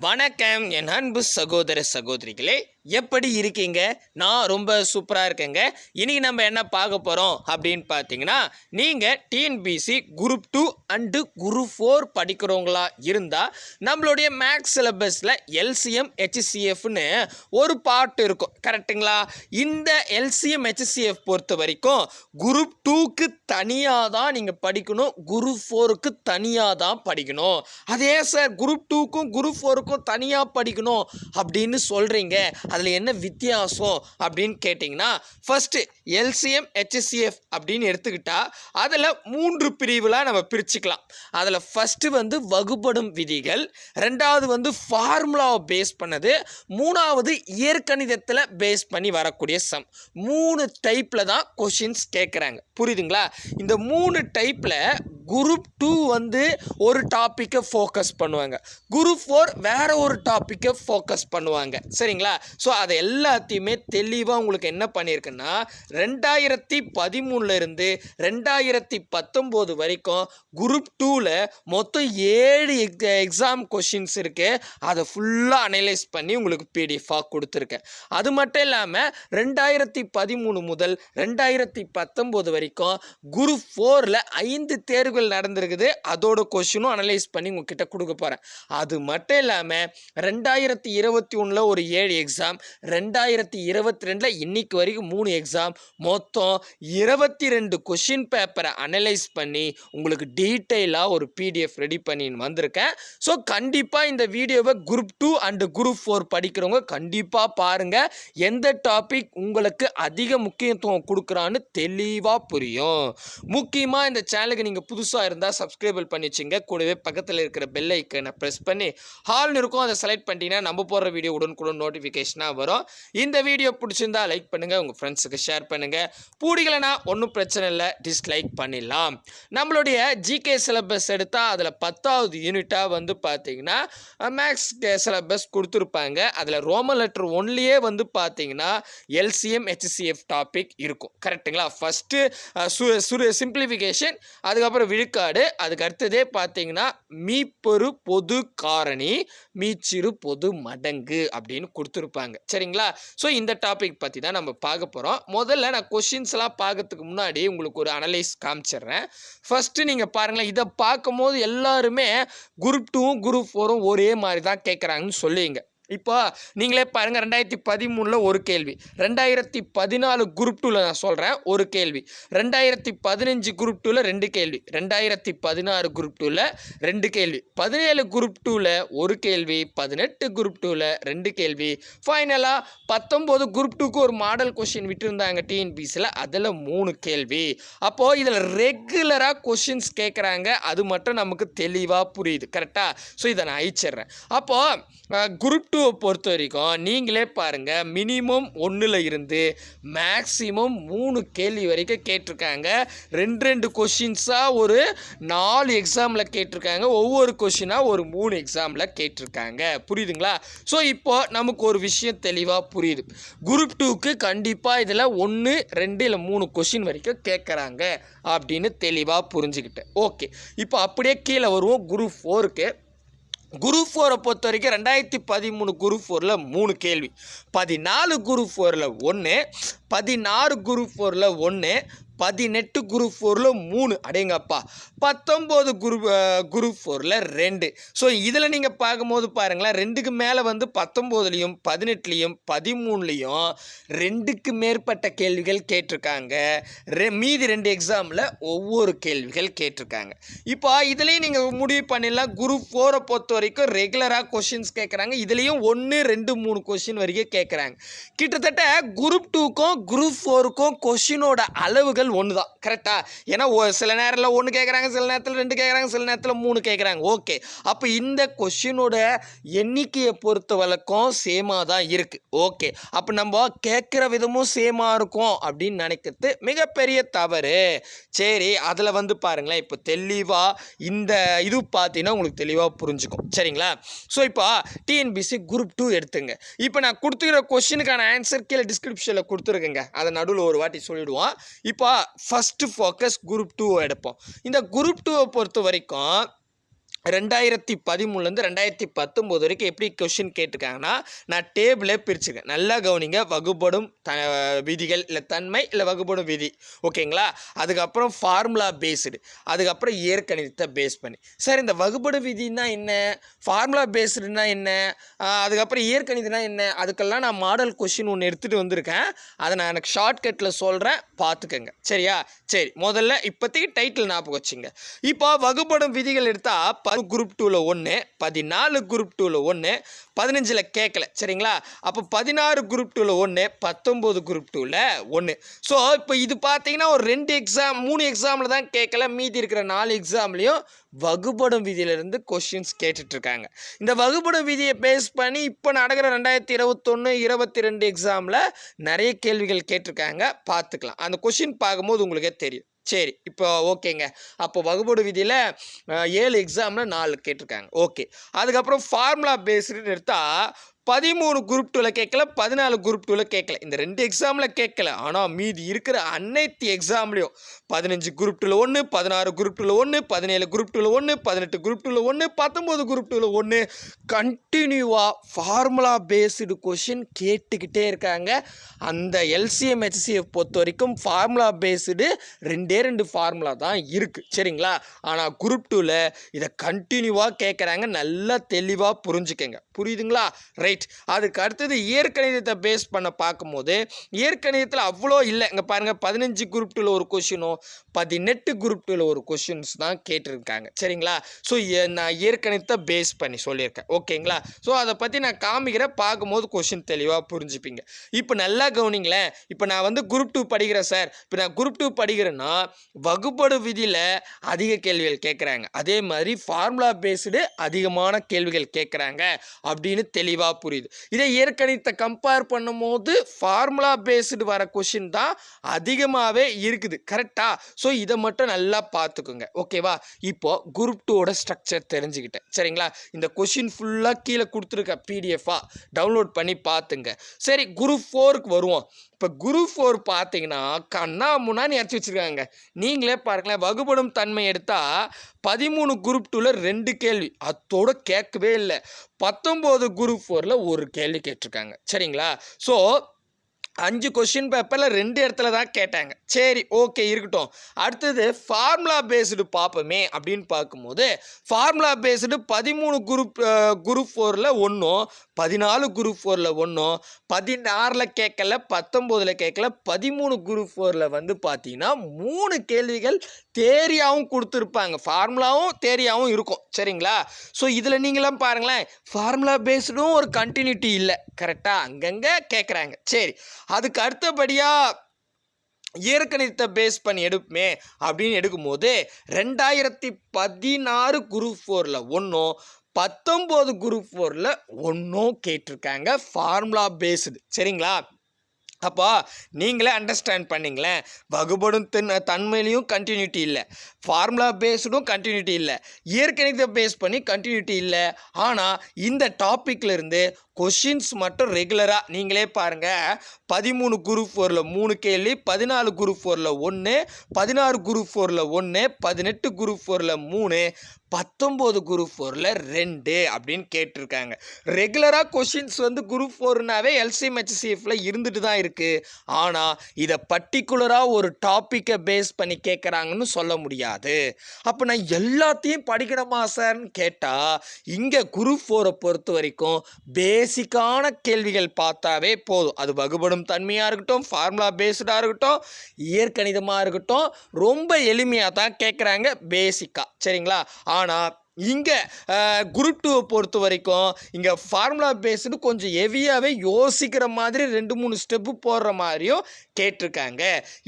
வணக்கம் என் அன்பு சகோதர சகோதரிகளே. எப்படி இருக்கீங்க? நான் ரொம்ப சூப்பராக இருக்கேங்க. இன்னைக்கு நம்ம என்ன பார்க்க போகிறோம் அப்படின்னு பார்த்தீங்கன்னா நீங்கள் TNPSC group two and group four படிக்கிறவங்களா இருந்தால் நம்மளுடைய மேக்ஸ் சிலபஸில் எல்சிஎம் ஹெச்சிசிஎஃப்னு ஒரு பாட்டு இருக்கும். கரெக்டுங்களா இந்த எல்சிஎம் ஹெச்சிசிஎஃப் பொறுத்த வரைக்கும் குரூப் டூக்கு தனியாக தான் நீங்கள் படிக்கணும் குரூப் ஃபோருக்கு தனியாக தான் படிக்கணும். அதே சார் குரூப் டூக்கும் குரூப் ஃபோருக்கும் தனியாக படிக்கணும் அப்படின்னு சொல்கிறீங்க அதில் என்ன வித்தியாசம் அப்படின்னு கேட்டிங்கன்னா ஃபஸ்ட்டு எல்சிஎம் ஹெச்சிஎஃப் அப்படின்னு எடுத்துக்கிட்டால் அதில் மூன்று பிரிவுலாம் நம்ம பிரிச்சுக்கலாம். அதில் ஃபஸ்ட்டு வந்து வகுப்படும் விதிகள் ரெண்டாவது வந்து ஃபார்முலாவை பேஸ் பண்ணது மூணாவது இயற்கணிதத்தில் பேஸ் பண்ணி வரக்கூடிய சம் மூணு டைப்பில் தான் கொஷின்ஸ் கேட்குறாங்க புரியுதுங்களா? இந்த மூணு டைப்பில் குரூப் டூ வந்து ஒரு டாப்பிக்கை ஃபோக்கஸ் பண்ணுவாங்க. குரூப் ஃபோர் வேறு ஒரு டாப்பிக்கை ஃபோக்கஸ் பண்ணுவாங்க. சரிங்களா? ஸோ அதை எல்லாத்தையுமே தெளிவாக உங்களுக்கு என்ன பண்ணியிருக்குன்னா ரெண்டாயிரத்தி பதிமூணுலேருந்து ரெண்டாயிரத்தி பத்தொம்போது வரைக்கும் குரூப் டூவில் மொத்தம் ஏழு எக்ஸாம் கொஷின்ஸ் இருக்குது அதை ஃபுல்லாக அனலைஸ் பண்ணி உங்களுக்கு பிடிஎஃபாக கொடுத்துருக்கேன். அது மட்டும் இல்லாமல் ரெண்டாயிரத்தி பதிமூணு முதல் ரெண்டாயிரத்தி பத்தொம்போது வரைக்கும் குரூப் ஃபோரில் ஐந்து தேர்வு தேர்வுகள் நடந்திருக்குது. அதோட கொஷினும் அனலைஸ் பண்ணி உங்ககிட்ட கொடுக்க போகிறேன் அது மட்டும் இல்லாமல் ரெண்டாயிரத்தி இருபத்தி ஒன்றில் ஒரு ஏழு எக்ஸாம் ரெண்டாயிரத்தி இருபத்தி ரெண்டில் இன்னைக்கு வரைக்கும் மூணு எக்ஸாம் மொத்தம் இருபத்தி ரெண்டு கொஷின் பேப்பரை அனலைஸ் பண்ணி உங்களுக்கு டீட்டெயிலாக ஒரு பிடிஎஃப் ரெடி பண்ணி வந்திருக்கேன். ஸோ கண்டிப்பாக இந்த வீடியோவை group two and group four படிக்கிறவங்க கண்டிப்பாக பாருங்கள் எந்த டாபிக் உங்களுக்கு அதிக முக்கியத்துவம் கொடுக்குறான்னு தெளிவாக புரியும். முக்கியமாக இந்த சேனலுக்கு நீங்கள் புதுசாக இருந்தால் சப்ஸ்கிரைபிள் பண்ணி வச்சுங்க கூடவே பக்கத்தில் இருக்கிற பெல் ஐக்கனை ப்ரெஸ் பண்ணி ஹால்னு இருக்கும். அதை செலக்ட் பண்ணிட்டீங்கன்னா நம்ம போடுற வீடியோ உடனுக்குடன் நோட்டிஃபிகேஷனாக வரும். இந்த வீடியோ பிடிச்சிருந்தா லைக் பண்ணுங்கள் உங்கள் ஃப்ரெண்ட்ஸுக்கு ஷேர் பண்ணுங்கள் பிடிக்கலனா ஒன்றும் பிரச்சனை இல்லை. டிஸ்லைக் பண்ணிடலாம். நம்மளுடைய ஜிகே சிலபஸ் எடுத்தால் அதில் பத்தாவது யூனிட்டாக வந்து பார்த்தீங்கன்னா மேக்ஸ் சிலபஸ் கொடுத்துருப்பாங்க. அதில் ரோமன் லெட்டர் ஒன்லேயே வந்து பார்த்தீங்கன்னா எல்சிஎம் ஹெச்சிசிஎஃப் டாபிக் இருக்கும். கரெக்ட்டுங்களா ஃபஸ்ட்டு சு சுரு சிம்பிளிஃபிகேஷன் அதுக்கப்புறம் விழுக்காடு. அதுக்கு அடுத்ததே பார்த்தீங்கன்னா மீப்பொரு பொது காரணி மீச்சிறு பொது மடங்கு அப்படின்னு கொடுத்துருப்பாங்க. சரிங்களா? ஸோ இந்த டாபிக் பற்றி தான் நம்ம பார்க்க போகிறோம் முதல்ல நான் கொஷின்ஸ்லாம் பார்க்கறதுக்கு முன்னாடி உங்களுக்கு ஒரு அனலைஸ் காமிச்சிடுறேன். ஃபஸ்ட்டு நீங்கள் பாருங்களேன் இதை பார்க்கும்போது எல்லாருமே குரூப் டூவும் குரூப் ஃபோரும் ஒரே மாதிரி தான் கேட்குறாங்கன்னு சொல்லுவீங்க. இப்போ நீங்களே பாருங்கள் ரெண்டாயிரத்தி பதிமூணில் ஒரு கேள்வி. ரெண்டாயிரத்தி பதினாலு குரூப் டூவில் நான் சொல்கிறேன் ஒரு கேள்வி. ரெண்டாயிரத்தி பதினஞ்சு குரூப் டூவில் ரெண்டு கேள்வி. ரெண்டாயிரத்தி பதினாறு குரூப் டூவில் ரெண்டு கேள்வி. பதினேழு குரூப் டூவில் ஒரு கேள்வி பதினெட்டு குரூப் டூவில் ரெண்டு கேள்வி. ஃபைனலாக பத்தொம்போது குரூப் டூக்கு ஒரு மாடல் கொஷின் விட்டுருந்தாங்க டிஎன்பிசியில் அதில் மூணு கேள்வி. அப்போது இதில் ரெகுலராக கொஷின்ஸ் கேட்குறாங்க அது மட்டும் நமக்கு தெளிவாக புரியுது கரெக்டாக ஸோ இதை நான் அழிச்சிடுறேன். அப்போது குரூப் டூ டூவை பொறுத்த வரைக்கும் நீங்களே பாருங்கள் மினிமம் ஒன்றில் இருந்து மேக்ஸிமம் மூணு கேள்வி வரைக்கும் கேட்டிருக்காங்க. ரெண்டு ரெண்டு கொஷின்ஸாக ஒரு நாலு எக்ஸாமில் கேட்டிருக்காங்க. ஒவ்வொரு கொஷினாக ஒரு மூணு எக்ஸாமில் கேட்டிருக்காங்க. புரியுதுங்களா? ஸோ இப்போ நமக்கு ஒரு விஷயம் தெளிவாக புரியுது. குரூப் டூக்கு கண்டிப்பாக இதில் ஒன்று ரெண்டு இல்லை மூணு கொஷின் வரைக்கும் கேட்குறாங்க அப்படின்னு தெளிவாக புரிஞ்சுக்கிட்டேன். ஓகே இப்போ அப்படியே கீழே வருவோம். குரூப் ஃபோருக்கு குரூப் ஃபோரை பொறுத்த வரைக்கும் ரெண்டாயிரத்தி பதிமூணு குரூப் ஃபோரில் மூணு கேள்வி. பதினாலு குரூப் ஃபோரில் ஒன்று பதினாறு குரூப் ஃபோரில் ஒன்று பதினெட்டு குரூப் ஃபோரில் மூணு. அடேங்கப்பா. பத்தொம்போது குரூப் குரூப் ஃபோரில் ரெண்டு. ஸோ இதில் நீங்கள் பார்க்கும்போது பாருங்களேன் ரெண்டுக்கு மேலே வந்து பத்தொம்போதுலேயும் பதினெட்டுலேயும் பதிமூணுலேயும் ரெண்டுக்கு மேற்பட்ட கேள்விகள் கேட்டிருக்காங்க. ரெ மீதி ரெண்டு எக்ஸாமில் ஒவ்வொரு கேள்விகள் கேட்டிருக்காங்க. இப்போ இதுலேயும் நீங்கள் முடிவு பண்ணிடலாம். குரூப் ஃபோரை பொறுத்த வரைக்கும் ரெகுலராக கொஷின்ஸ் கேட்குறாங்க இதுலேயும் ஒன்று ரெண்டு மூணு கொஷின் வரைக்கும் கேட்குறாங்க கிட்டத்தட்ட குரூப் டூக்கும் குரூப் ஃபோருக்கும் கொஷினோட அளவுகள் ஒன்று தான் கரெக்டாக ஏன்னா சில நேரத்தில் ஒன்று கேட்குறாங்க சில நேரத்தில் ரெண்டு கேட்குறாங்க சில நேரத்தில் மூணு கேட்குறாங்க ஓகே அப்போ இந்த கொஷினோட எண்ணிக்கையை பொறுத்த வழக்கம் சேமாக தான் இருக்குது ஓகே அப்போ நம்ம கேட்குற விதமும் சேமாக இருக்கும் அப்படின்னு நினைக்கிறது மிகப்பெரிய தவறு. சரி அதில் வந்து பாருங்களேன். இப்போ தெளிவாக இந்த இது பார்த்தீங்கன்னா உங்களுக்கு தெளிவாக புரிஞ்சுக்கும். சரிங்களா? ஸோ இப்போ டிஎன்பிசி குரூப் டூ எடுத்துங்க. இப்போ நான் கொடுத்துக்கிற கொஷினுக்கான ஆன்சர் கீழே டிஸ்கிரிப்ஷனில் கொடுத்துருக்குங்க. அதை நடுவில் ஒரு வாட்டி சொல்லிவிடுவோம் இப்போ ஃபஸ்ட்டு ஃபோக்கஸ் குரூப் டூ எடுப்போம். இந்த குரூப் டூவை பொறுத்த வரைக்கும் ரெண்டாயிரத்தி பதிமூணுலேருந்து ரெண்டாயிரத்தி பத்தொம்போது வரைக்கும் எப்படி கொஷின் கேட்டிருக்காங்கன்னா நான் டேபிளே பிரிச்சுருக்கேன் நல்லா கவனிங்க வகுப்படும் த விதிகள் இல்லை தன்மை இல்லை வகுப்படும் விதி. ஓகேங்களா அதுக்கப்புறம் ஃபார்முலா பேஸ்டு அதுக்கப்புறம் இயற்கணிதத்தை பேஸ் பண்ணி. சார் இந்த வகுப்படும் விதினா என்ன? ஃபார்முலா பேஸ்டுனா என்ன? அதுக்கப்புறம் இயற்கணிதம்னா என்ன? அதுக்கெல்லாம் நான் மாடல் கொஷின் ஒன்று எடுத்துகிட்டு வந்திருக்கேன். அதை நான் எனக்கு ஷார்ட்கட்டில் சொல்கிறேன் பார்த்துக்கங்க. சரியா? சரி முதல்ல இப்போதைக்கு டைட்டில் ஞாபகம் வச்சுங்க. இப்போ வகுப்படும் விதிகள் எடுத்தால் ப குரூப் டூவில் ஒன்று பதினாலு குரூப் டூவில் ஒன்று பதினஞ்சில் கேட்கல சரிங்களா? அப்போ பதினாறு குரூப் டூவில் ஒன்று பத்தொம்போது குரூப் டூவில் ஒன்று ஸோ இப்போ இது பார்த்தீங்கன்னா ஒரு ரெண்டு எக்ஸாம் மூணு எக்ஸாமில் தான் கேட்கல மீதி இருக்கிற நாலு எக்ஸாம்லேயும் வகுப்படும் விதியிலிருந்து கொஷின்ஸ் கேட்டுட்ருக்காங்க. இந்த வகுப்படும் விதியை பேஸ் பண்ணி இப்போ நடக்கிற ரெண்டாயிரத்தி இருபத்தொன்று இருபத்தி ரெண்டு எக்ஸாமில் நிறைய கேள்விகள் கேட்டிருக்காங்க. பார்த்துக்கலாம் அந்த கொஷின் பார்க்கும்போது உங்களுக்கே தெரியும். சரி இப்போ ஓகேங்க. அப்போ வகுப்போடு விதியில் ஏழு எக்ஸாமில் நாலு கேட்டிருக்காங்க. ஓகே. அதுக்கப்புறம் ஃபார்முலா பேஸ்டுன்னு எடுத்தால் பதிமூணு குரூப் டூவில் கேட்கல பதினாலு குரூப் டூவில் கேட்கல. இந்த ரெண்டு எக்ஸாமில் கேட்கல. ஆனால் மீதி இருக்கிற அனைத்து எக்ஸாம்லேயும் பதினஞ்சு குரூப் டூவில் ஒன்று பதினாறு குரூப் டூவில் ஒன்று பதினேழு குரூப் டூவில் ஒன்று பதினெட்டு குரூப் டூவில் ஒன்று பத்தொம்போது குரூப் டூவில் ஒன்று கண்டினியூவாக ஃபார்முலா பேஸ்டு கொஷின் கேட்டுக்கிட்டே இருக்காங்க. அந்த எல்சிஎம் ஹெச்சிஎஃப் பொறுத்த வரைக்கும் ஃபார்முலா பேஸ்டு ரெண்டே ரெண்டு ஃபார்முலா தான் இருக்குது சரிங்களா? ஆனால் குரூப் டூவில் இதை கண்டினியூவாக கேட்குறாங்க. நல்லா தெளிவாக புரிஞ்சுக்கங்க. புரியுதுங்களா? ரைட் அதுக்கு அடுத்தது இயற்கணிதத்தை பேஸ் பண்ண பார்க்கும்போது இயற்கணிதத்தில் அவ்வளோ இல்லை. இங்கே பாருங்கள் பதினஞ்சு குரூப் டூவில் ஒரு கொஷினும் பதினெட்டு குரூப் டூவில் ஒரு கொஷின்ஸ் தான் கேட்டிருக்காங்க. சரிங்களா? ஸோ நான் இயற்கணிதத்தை பேஸ் பண்ணி சொல்லியிருக்கேன். ஓகேங்களா? ஸோ அதை பற்றி நான் காமிக்கிறேன் பார்க்கும்போது கொஷின் தெளிவாக புரிஞ்சுப்பீங்க. இப்போ நல்லா கவனிங்களேன். இப்போ நான் வந்து குரூப் டூ படிக்கிறேன் சார் இப்போ நான் குரூப் டூ படிக்கிறேன்னா வகுப்படு விதியில் அதிக கேள்விகள் கேட்குறாங்க. அதே மாதிரி ஃபார்முலா பேஸ்டு அதிகமான கேள்விகள் கேட்குறாங்க. அப்படின்னு தெளிவாக புரியுது. இதே இயற்கணித்தை கம்பேர் பண்ணும்போது ஃபார்முலா பேஸ்டு வர கொஷின் தான் அதிகமாகவே இருக்குது. கரெக்டாக ஸோ இதை மட்டும் நல்லா பார்த்துக்குங்க. ஓகேவா இப்போது குரூப் டூவோட ஸ்ட்ரக்சர் தெரிஞ்சுக்கிட்டேன். சரிங்களா? இந்த கொஷின் ஃபுல்லாக கீழே கொடுத்துருக்க பிடிஎஃபாக டவுன்லோட் பண்ணி பார்த்துங்க. சரி குரூப் ஃபோருக்கு வருவோம். இப்போ குரூப் ஃபோர் பார்த்தீங்கன்னா கண்ணா முன்னாடி இறச்சி வச்சுருக்காங்க. நீங்களே பாருங்களேன் வகுபடும் தன்மை எடுத்தால் பதிமூணு குரூப் டூவில் ரெண்டு கேள்வி. அதோட கேட்கவே இல்லை. பத்தொம்போது குரூப் ஃபோரில் ஒரு கேள்வி கேட்டிருக்காங்க. சரிங்களா? ஸோ அஞ்சு கொஷின் பேப்பரில் ரெண்டு இடத்துல தான் கேட்டாங்க. சரி ஓகே இருக்கட்டும். அடுத்தது ஃபார்முலா பேஸ்டு பார்ப்போமே அப்படின்னு பார்க்கும்போது ஃபார்முலா பேஸ்டு பதிமூணு குரூப் குரூப் ஃபோரில் ஒன்றும் பதினாலு குரூப் ஃபோரில் ஒன்றும் பதினாறில் கேட்கல பத்தொம்போதில் கேட்கல பதிமூணு குரூப் ஃபோரில் வந்து பார்த்தீங்கன்னா மூணு கேள்விகள் தேரியாகவும் கொடுத்துருப்பாங்க. ஃபார்முலாவும் தேரியாவும் இருக்கும். சரிங்களா? ஸோ இதில் நீங்களாம் பாருங்களேன். ஃபார்முலா பேஸ்டும் ஒரு கண்டினியூட்டி இல்லை. கரெக்டாக அங்கங்கே கேட்குறாங்க சரி. அதுக்கு அடுத்தபடியாக இயற்கணிதத்தை பேஸ் பண்ணி எடுப்போமே அப்படின்னு எடுக்கும்போது ரெண்டாயிரத்தி பதினாறு குரூப் ஃபோரில் ஒன்றும் பத்தொம்போது குரூப் ஃபோரில் ஒன்றும் கேட்டிருக்காங்க. ஃபார்முலா பேஸ்டு சரிங்களா? அப்போ நீங்களே அண்டர்ஸ்டாண்ட் பண்ணிங்களேன். வகுபடும் தன் தன்மையிலையும் கண்டினியூட்டி இல்லை. ஃபார்முலா பேஸ்டும் கண்டினியூட்டி இல்லை. இயற்கணிதத்தை பேஸ் பண்ணி கண்டினியூட்டி இல்லை. ஆனால் இந்த டாப்பிக்லேருந்து கொஷின்ஸ் மட்டும் ரெகுலராக நீங்களே பாருங்கள் பதிமூணு குரூப் ஃபோரில் மூணு கேள்வி பதினாலு குரூப் ஃபோரில் ஒன்று பதினாறு குரூப் ஃபோரில் ஒன்று பதினெட்டு குரூப் ஃபோரில் மூணு பத்தொம்போது குரூப் ஃபோரில் ரெண்டு அப்படின்னு கேட்டிருக்காங்க. ரெகுலராக கொஷின்ஸ் வந்து குரூப் ஃபோர்னாவே எல்சிஎம்ஹெச்சிஎஃப்ல இருந்துட்டு தான் இருக்குது ஆனால் இதை பர்டிகுலராக ஒரு டாப்பிக்கை பேஸ் பண்ணி கேட்குறாங்கன்னு சொல்ல முடியாது. அப்போ நான் எல்லாத்தையும் படிக்கணுமா சார்னு கேட்டால் இங்கே குரூப் ஃபோரை பொறுத்த வரைக்கும் பேசிக்கான கேள்விகள் பார்த்தாவே போதும். அது வகுப்படும் தன்மையாக இருக்கட்டும் ஃபார்முலா பேஸ்டாக இருக்கட்டும் இயற்கணிதமாக இருக்கட்டும் ரொம்ப எளிமையாக தான் கேட்குறாங்க பேசிக்காக சரிங்களா? ஆனால் இங்கே குரூப் டூவை பொறுத்த வரைக்கும் இங்கே ஃபார்முலா பேஸ்டு கொஞ்சம் ஹெவியாகவே யோசிக்கிற மாதிரி ரெண்டு மூணு ஸ்டெப்பு போடுற மாதிரியும் கேட்டிருக்காங்க.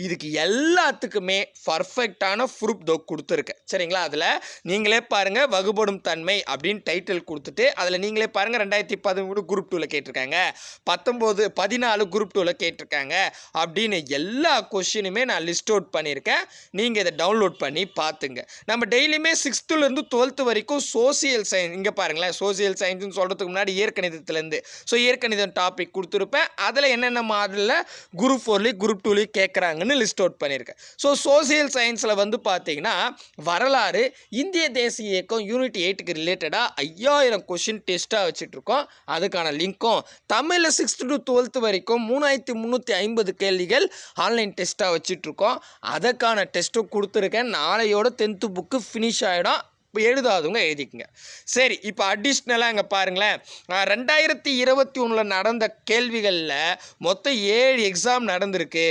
இதுக்கு எல்லாத்துக்குமே பர்ஃபெக்டான ப்ரூப் தோ கொடுத்துருக்கேன் சரிங்களா? அதில் நீங்களே பாருங்கள் வகுப்படும் தன்மை அப்படின்னு டைட்டில் கொடுத்துட்டு அதில் நீங்களே பாருங்கள் ரெண்டாயிரத்தி பதிமூணு குரூப் டூவில் கேட்டிருக்காங்க. பத்தொம்போது பதினாலு குரூப் டூவில் கேட்டிருக்காங்க. அப்படின்னு எல்லா கொஷினுமே நான் லிஸ்ட் அவுட் பண்ணியிருக்கேன். நீங்கள் இதை டவுன்லோட் பண்ணி பார்த்துங்க. நம்ம டெய்லியுமே சிக்ஸ்த்துலேருந்து டுவெல்த்து வரைக்கும் வரைக்கும் சோசியல் சயின்ஸ் இங்கே பாருங்களேன் சோசியல் சயின்ஸ்னு சொல்கிறதுக்கு முன்னாடி இயற்கணிதத்துலேருந்து. ஸோ இயற்கணிதம் டாபிக் கொடுத்துருப்பேன். அதில் என்னென்ன மாடலில் குரூப் ஃபோர்லேயும் குரூப் டூலேயும் கேட்குறாங்கன்னு லிஸ்ட் அவுட் பண்ணியிருக்கேன். ஸோ சோசியல் சயின்ஸில் வந்து பார்த்தீங்கன்னா வரலாறு இந்திய தேசிய இயக்கம் யூனிட் எயிட்டுக்கு ரிலேட்டடாக ஐயாயிரம் கொஷின் டெஸ்ட்டாக வச்சுட்ருக்கோம். அதுக்கான லிங்க்கும் தமிழில் சிக்ஸ்த்து டு டுவெல்த் வரைக்கும் மூணாயிரத்தி முந்நூற்றி ஐம்பது கேள்விகள் ஆன்லைன் டெஸ்ட்டாக வச்சுட்ருக்கோம். அதற்கான டெஸ்ட்டும் கொடுத்துருக்கேன். நாளையோட டென்த்து புக்கு ஃபினிஷ் ஆகிடும் இப்போ எழுதாதவங்க எழுதிக்கங்க. சரி இப்போ அடிஷ்னலாக இங்கே பாருங்களேன். ரெண்டாயிரத்தி இருபத்தி ஒன்றில் நடந்த கேள்விகளில் மொத்தம் ஏழு எக்ஸாம் நடந்திருக்கு.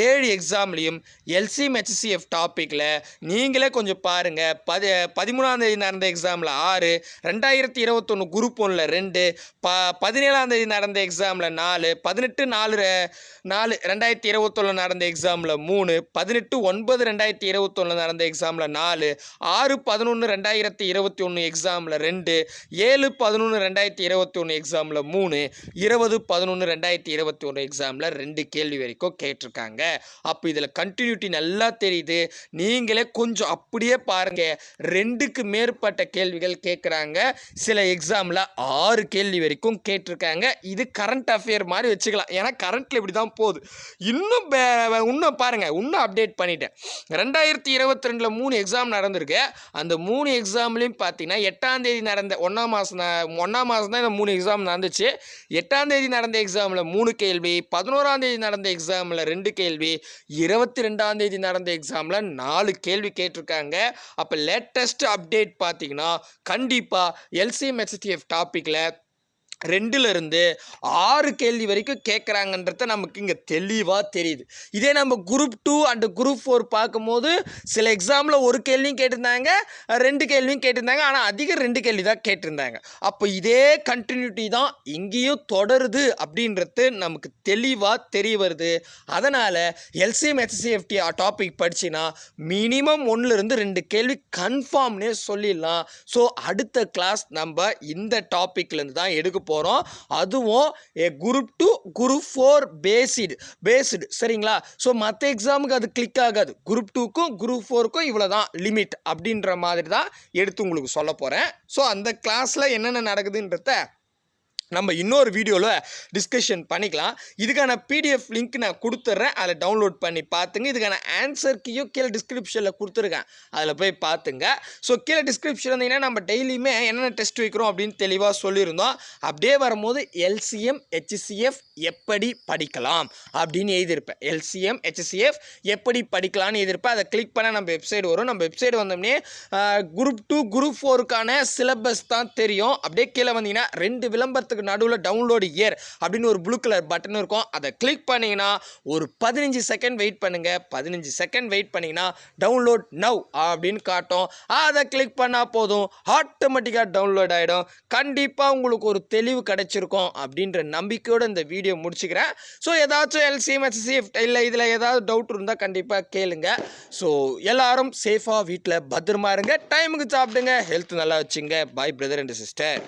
ஏழு எக்ஸாம்லேயும் எல்சிஎம் ஹெச்சிஎஃப் டாப்பிக்கில் நீங்களே கொஞ்சம் பாருங்கள் பதி பதிமூணாம் தேதி நடந்த எக்ஸாமில் ஆறு ரெண்டாயிரத்தி இருபத்தொன்று குரூப் ஒன்றில் ரெண்டு ப பதினேழாம் தேதி நடந்த எக்ஸாமில் நாலு பதினெட்டு நாலு ரெ- நாலு ரெண்டாயிரத்தி இருபத்தொன்னில் நடந்த எக்ஸாமில் மூணு பதினெட்டு ஒன்பது ரெண்டாயிரத்தி இருபத்தொன்னில் நடந்த எக்ஸாமில் நாலு ஆறு பதினொன்று ரெண்டாயிரத்தி இருபத்தி ஒன்று எக்ஸாமில் ரெண்டு ஏழு பதினொன்று ரெண்டாயிரத்தி இருபத்தி ஒன்று எக்ஸாமில் மூணு இருபது பதினொன்று ரெண்டாயிரத்தி இருபத்தி ஒன்று எக்ஸாமில் ரெண்டு கேள்வி வரைக்கும் கேட்டிருக்காங்க. அப்போ இதில் கண்டினியூட்டி நல்லா தெரியுது. நீங்களே கொஞ்சம் அப்படியே பாருங்கள் ரெண்டுக்கு மேற்பட்ட கேள்விகள் கேட்குறாங்க. சில எக்ஸாமில் ஆறு கேள்வி வரைக்கும் கேட்டிருக்காங்க. இது கரண்ட் அஃபேர் மாதிரி வச்சுக்கலாம். ஏன்னா கரண்ட்டில் இப்படி தான் போகுது. இன்னும் பே- இன்னும் பாருங்கள் இன்னும் அப்டேட் பண்ணிட்டேன். ரெண்டாயிரத்தி இருபத்தி ரெண்டில் மூணு எக்ஸாம் நடந்திருக்கு. அந்த மூணு எக்ஸாம்லேயும் பார்த்தீங்கன்னா எட்டாம் தேதி நடந்த ஒன்றாம் மாதம் ஒன்றாம் மாதம் தான் இந்த மூணு எக்ஸாம் நடந்துச்சு. எட்டாம் தேதி நடந்த எக்ஸாமில் மூணு கேள்வி பதினோராம் தேதி நடந்த எக்ஸாமில் ரெண்டு கேள்வி இருபத்தி ரெண்டாம் தேதி நடந்த எக்ஸாமில் நாலு கேள்வி கேட்டிருக்காங்க. அப்போ லேட்டஸ்ட் அப்டேட் பார்த்தீங்கன்னா கண்டிப்பாக எல்சிஎம் ஹெச்டிஎஃப் டாப்பிக்கில் ரெண்டுலேருந்து ஆறு கேள்வி வரைக்கும் கேட்குறாங்கன்றத நமக்கு இங்கே தெளிவாக தெரியுது. இதே நம்ம group two and group four பார்க்கும்போது சில எக்ஸாமில் ஒரு கேள்வியும் கேட்டிருந்தாங்க ரெண்டு கேள்வியும் கேட்டிருந்தாங்க ஆனால் அதிகம் ரெண்டு கேள்வி தான் கேட்டிருந்தாங்க. அப்போ இதே கண்டினியூட்டி தான் இங்கேயும் தொடருது அப்படின்றது நமக்கு தெளிவாக தெரிய வருது. அதனால் எல்சிஎம் ஹெச்சிஎஃப்டி டாபிக் படிச்சின்னா மினிமம் ஒன்றுலேருந்து ரெண்டு கேள்வி கன்ஃபார்ம்னே சொல்லிடலாம். ஸோ அடுத்த கிளாஸ் நம்ம இந்த டாப்பிக்லேருந்து தான் எடுக்க போகிறோம் அதுவும் group two group four based based சரிங்களா? ஸோ மற்ற எக்ஸாமுக்கு அது கிளிக் ஆகாது. குரூப் டூக்கும் குரூப் ஃபோருக்கும் இவ்வளோ தான் லிமிட் அப்படின்ற மாதிரி தான் எடுத்து உங்களுக்கு சொல்ல போகிறேன் ஸோ அந்த கிளாஸில் என்னென்ன நடக்குதுன்றத நம்ம இன்னொரு வீடியோவில் டிஸ்கஷன் பண்ணிக்கலாம். இதுக்கான பிடிஎஃப் லிங்க் நான் கொடுத்துட்றேன் அதில் டவுன்லோட் பண்ணி பார்த்துங்க. இதுக்கான ஆன்சர் கீயும் கீழே டிஸ்கிரிப்ஷனில் கொடுத்துருக்கேன். அதில் போய் பார்த்துங்க. ஸோ கீழே டிஸ்கிரிப்ஷன் இருந்தீங்கன்னா நம்ம டெய்லியுமே என்னென்ன டெஸ்ட் வைக்கிறோம் அப்படின்னு தெளிவாக சொல்லியிருந்தோம். அப்படியே வரும்போது எல்சிஎம் ஹெச்சிஎஃப் எப்படி படிக்கலாம் அப்படின்னு எழுதியிருப்பேன். எல்சிஎம் ஹெச்சிஎஃப் எப்படி படிக்கலாம்னு எழுதியிருப்பேன். அதை கிளிக் பண்ண நம்ம வெப்சைட் வரும். நம்ம வெப்சைட் வந்தோடனே குரூப் டூ குரூப் ஃபோருக்கான சிலபஸ் தான் தெரியும். அப்படியே கீழே வந்தீங்கன்னா ரெண்டு விளம்பரத்துக்கு நடுவில் டவுன்லோடு இயர் அப்படின்னு ஒரு ப்ளூ கலர் பட்டன் இருக்கும். அதை கிளிக் பண்ணிங்கன்னா ஒரு பதினஞ்சு செகண்ட் வெயிட் பண்ணுங்கள் பதினஞ்சு செகண்ட் வெயிட் பண்ணிங்கன்னா டவுன்லோட் நவ் அப்படின்னு காட்டும். அதை கிளிக் பண்ணால் போதும். ஆட்டோமேட்டிக்காக டவுன்லோட் ஆகிடும் கண்டிப்பாக உங்களுக்கு ஒரு தெளிவு கிடைச்சிருக்கும் அப்படின்ற நம்பிக்கையோடு இந்த வீடியோ முடிச்சுக்கிறேன். ஸோ ஏதாச்சும் எல்சிஎம் ஹெச்சிஎஃப் இல்லை இதில் ஏதாவது டவுட் இருந்தால் கண்டிப்பாக கேளுங்க. ஸோ எல்லாரும் சேஃபாக வீட்டில் பத்திரமா இருங்க. டைமுக்கு சாப்பிடுங்க. ஹெல்த் நல்லா வச்சுங்க. பாய் பிரதர் அண்ட் சிஸ்டர்